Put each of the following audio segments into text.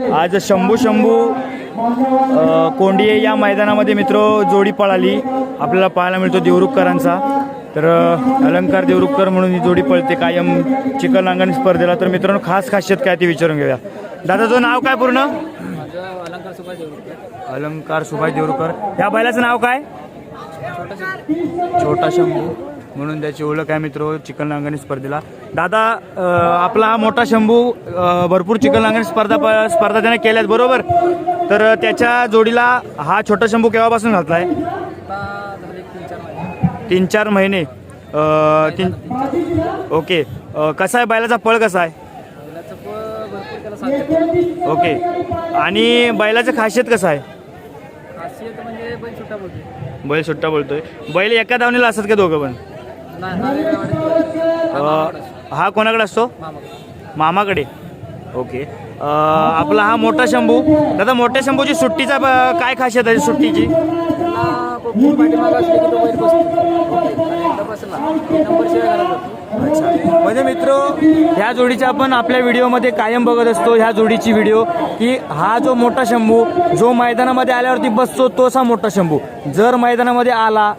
आज शंभू शंभू कोंडिये या मैदानामध्ये मित्र जोडी पळाली. आपल्याला पाहायला मिळतो देवरुखकरांचा. तर अलंकार देवरुखकर म्हणून ही जोडी पळते कायम. चिकन अंगण स्पर्धेला. तर मित्रांनो खास खासियत काय ते विचारून घेऊया. दादा तुझं नाव काय पूर्ण? अलंकार सुभाष देवरुखकर. अलंकार सुभाष देवरुखकर या बैलाचं नाव काय? छोटा शंभू. म्हणून त्याची ओळख आहे मित्र चिकन लांगणी स्पर्धेला. दादा आपला हा मोठा शंभू भरपूर चिकन लांगणी स्पर्धा स्पर्धा त्याने केल्यात बरोबर? तर त्याच्या जोडीला हा छोटा शंभू केव्हापासून घातलाय? आता झाले तीन चार महिने तीन ओके. कसा आहे? बैलाचा पळ कसा आहे? ओके. आणि बैलाचं खासियत कसं आहे? म्हणजे बैल सुट्टा बोलते बैल सुट्टा बोलतोय. बैल एका दावणीला असतात का दोघं पण? अ, हा कोणाकडे असतो? मामा मामाकडे. ओके. अ, आपला हा मोठा शंभू. दादा मोठ्या शंभूची सुट्टीचा ब- काय खासियत आहे सुट्टीची? त्याला खूप पाठीमागं असले की तो बैल बसतो. आणि एकदा बसला. की नंबर शिवाय घालत जातो म्हणजे मित्र ह्या जोडीच्या आपण आपल्या व्हिडिओमध्ये कायम बघत असतो ह्या जोडीची व्हिडिओ की हा जो मोठा शंभू जो मैदानामध्ये आल्यावरती बसतो तोच हा मोठा शंभू. जर मैदानामध्ये आला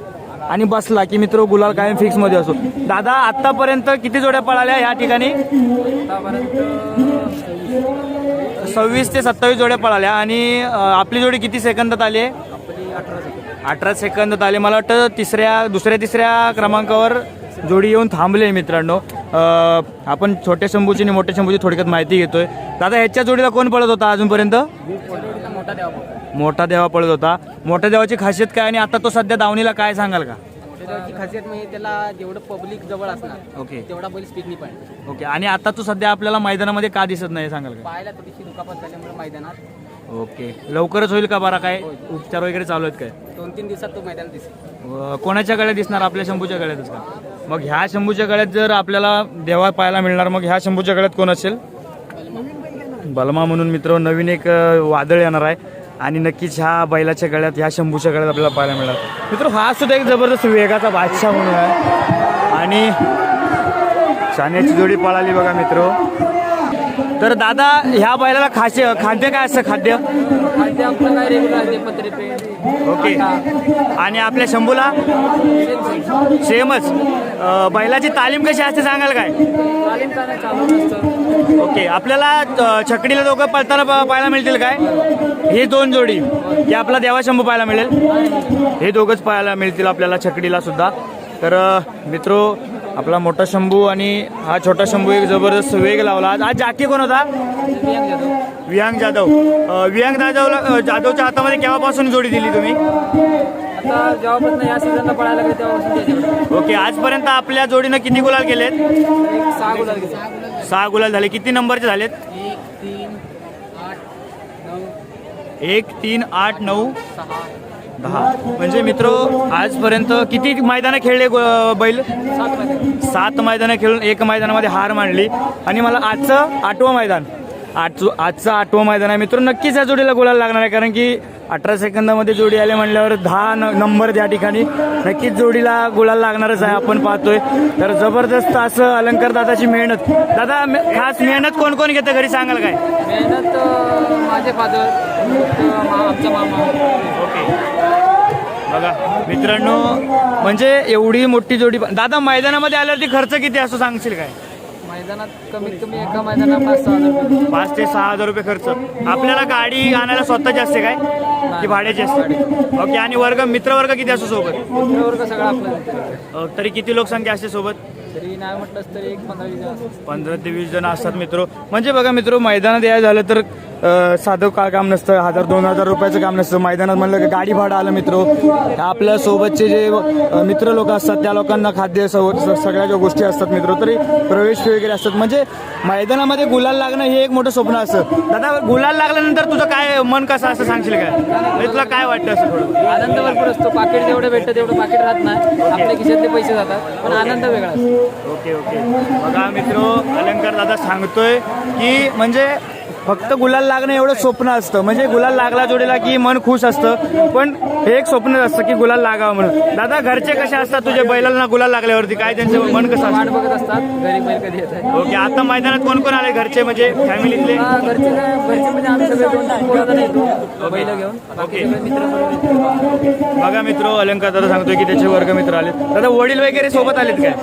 आणि बसला की मित्र गुलाल कायम फिक्समध्ये असो दादा आतापर्यंत किती जोड्या पळाल्या ह्या ठिकाणी? सव्वीस ते सत्तावीस जोड्या पळाल्या आणि आपली जोडी किती सेकंदात आली आहे? अठरा सेकंदात आले. मला वाटतं तिसऱ्या दुसऱ्या तिसऱ्या क्रमांकावर जोडी येऊन थांबले मित्रांनो. आपण छोट्या शंभूची आणि मोठ्या शंभूची थोडक्यात माहिती घेतोय. दादा ह्याच्या जोडीला कोण पळत होता अजूनपर्यंत? मोठा देवा पळत होता. मोठ्या देवाची खासियत काय आणि आता तो सध्या दावणीला काय सांगाल का? त्याची खासियत म्हणजे त्याला जेवढं पब्लिक जवळ असणार ओके. तेवढा बैल स्पीडनी ओके. आणि आता तो सध्या आपल्याला मैदानामध्ये का दिसत नाही सांगाल का? पाहायला थोडीशी दुखापत झाल्यामुळे मैदानात. ओके. लवकरच होईल का बरा काय? उपचार वगैरे चालू आहेत काय? दोन तीन दिवसात तो मैदानात दिसेल. अ, कोणाच्या गळ्यात दिसणार? आपल्या शंभूच्या गळ्यातच का? मग ह्या शंभूच्या गळ्यात जर आपल्याला देवा पाहायला मिळणार मग ह्या शंभूच्या गळ्यात कोण असेल? बलमा म्हणून मित्र नवीन एक अ, वादळ येणार आहे. आणि नक्कीच ह्या बैलाच्या गळ्यात ह्या शंभूच्या गळ्यात आपल्याला पाहायला मिळणार. मित्र हा सुद्धा एक जबरदस्त वेगाचा बादशाह म्हणून आहे. आणि शाण्याची जोडी पळाली बघा मित्र. तर दादा ह्या बैलाला खाशे खाद्य काय असतं खाद्य? खाद्य आपलं काय रेग्युलर पत्रे पे ओके. आणि आपल्या शंभूला? सेमच. बैलाची तालीम कशी असते सांगाल काय? ओके आपल्याला छकडीला दोघं पळताना पाहायला मिळतील काय? हे दोन जोडी. हे आपला देवा शंभू पाहायला मिळेल. हे दोघंच पाहायला मिळतील आपल्याला छकडीला सुद्धा. तर मित्रो आपला मोठा शंभू आणि हा छोटा शंभू एक जबरदस्त वेग लावला. आज आज जाकी कोण होता? बियांग जाधव वियांग जाधव. अ, वियांग जाधवला जाधवच्या हातामध्ये केव्हापासून जोडी दिली तुम्ही? आता जेव्हापासून या सीझनला पळायला लागले तेव्हापासून त्याच्याकडे ओके आजपर्यंत आपल्या जोडीनं किती गुलाल केलेत? सहा गुलाल घेतले सहा गुलाल झाले. किती नंबरचे झालेत? एक तीन आठ नऊ. एक तीन आठ नऊ. सहा. दहा. म्हणजे मित्र आजपर्यंत किती मैदानं खेळले बैल? सात मैदानं खेळून एक मैदानामध्ये हार मांडली. आणि मला आजचं आठवं मैदान. आठ आजचं आठवं मैदान आहे. मित्र नक्कीच या जोडीला गुलाल लागणार आहे कारण की अठरा सेकंदामध्ये जोडी आले म्हणल्यावर दहा नंबर त्या ठिकाणी नक्कीच जोडीला गुलाल लागणारच आहे आपण पाहतोय. तर जबरदस्त असं अलंकार दादाची मेहनत. दादा मे- खास मेहनत कोण कोण घेतं? घरी सांगाल काय? मेहनत माझे फादर आमचा मामा. ओके. बघा मित्रांनो म्हणजे एवढी मोठी जोडी दादा मैदानामध्ये आल्यावरती खर्च किती असतो सांगशील काय? मैदानात कमीत कमी एका मैदानात पाच सहा हजार रुपये पाच ते सहा हजार रुपये खर्च. आपल्याला गाडी आणायला स्वतःची असते काय? की भाड्याची असते ओके आणि वर्ग मित्र वर्ग किती असतो सोबत? मित्रवर्ग सगळा आपला अ, तरी किती लोकसंख्या असते सोबत? तरी नाही म्हटलंच तरी एक पंधरा वीस असतात. पंधरा ते वीस जण असतात मित्र. म्हणजे बघा मित्र मैदानात यायला झालं तर साधं का काम नसतं? हजार दोन हजार रुपयाचं काम नसतं. मैदानात म्हणलं की गाडी भाडं आलं मित्र. आपल्या सोबतचे जे मित्र लोक असतात त्या लोकांना खाद्य सव सगळ्या ज्या गोष्टी असतात मित्र तरी प्रवेश फी वगैरे असतात. म्हणजे मैदानामध्ये गुलाल लागणं हे एक मोठं स्वप्न असतं. दादा गुलाल लागल्यानंतर तुझं काय मन कसं असं सांगशील काय? म्हणजे तुला काय वाटतं असं थोडं? आनंद भरपूर असतो. पाकिट जेवढं भेटतं तेवढं पाकिट राहत नाही. आपल्या खिशातले पैसे जातात. पण आनंद वेगळा असतो. Okay okay. बघा मित्र अलंकार दादा सांगतोय की म्हणजे फक्त गुलाल लागणं एवढं स्वप्न असतं. म्हणजे गुलाल लागला जोडीला की मन खुश असतं. पण हे एक स्वप्न असतं की गुलाल लागावं म्हणून. दादा घरचे कसे असतात तुझ्या बैलांना गुलाल लागल्यावरती? काय त्यांचं मन कसं वाट बघत असतात. घरी बैल कधी ओके आता मैदानात कोण कोण आले घरचे? म्हणजे फॅमिलीतले? घरचे काय घरचे म्हणजे आम्ही सगळे दोन तीन पोरं येतो बैल घेऊन. बाकी सगळे मित्र बरोबर येतो. बघा मित्र अलंकार दादा सांगतोय की त्याचे वर्ग मित्र आले दादा वडील वगैरे सोबत आलेत काय?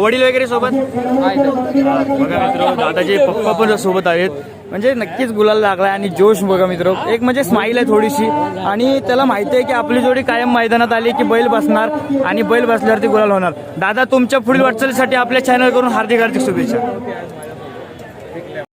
वडील वगैरे सोबत? हा. बघा मित्र दादाचे पप्पा पण सोबत आहेत. म्हणजे नक्कीच गुलाल लागलाय आणि जोश बघा मित्र. एक म्हणजे स्माईल आहे थोडीशी. आणि त्याला माहिती आहे की आपली जोडी कायम मैदानात आली की बैल बसणार आणि बैल बसल्यावरती गुलाल होणार. दादा तुमच्या पुढील वाटचालीसाठी आपल्या चॅनल करून हार्दिक हार्दिक शुभेच्छा.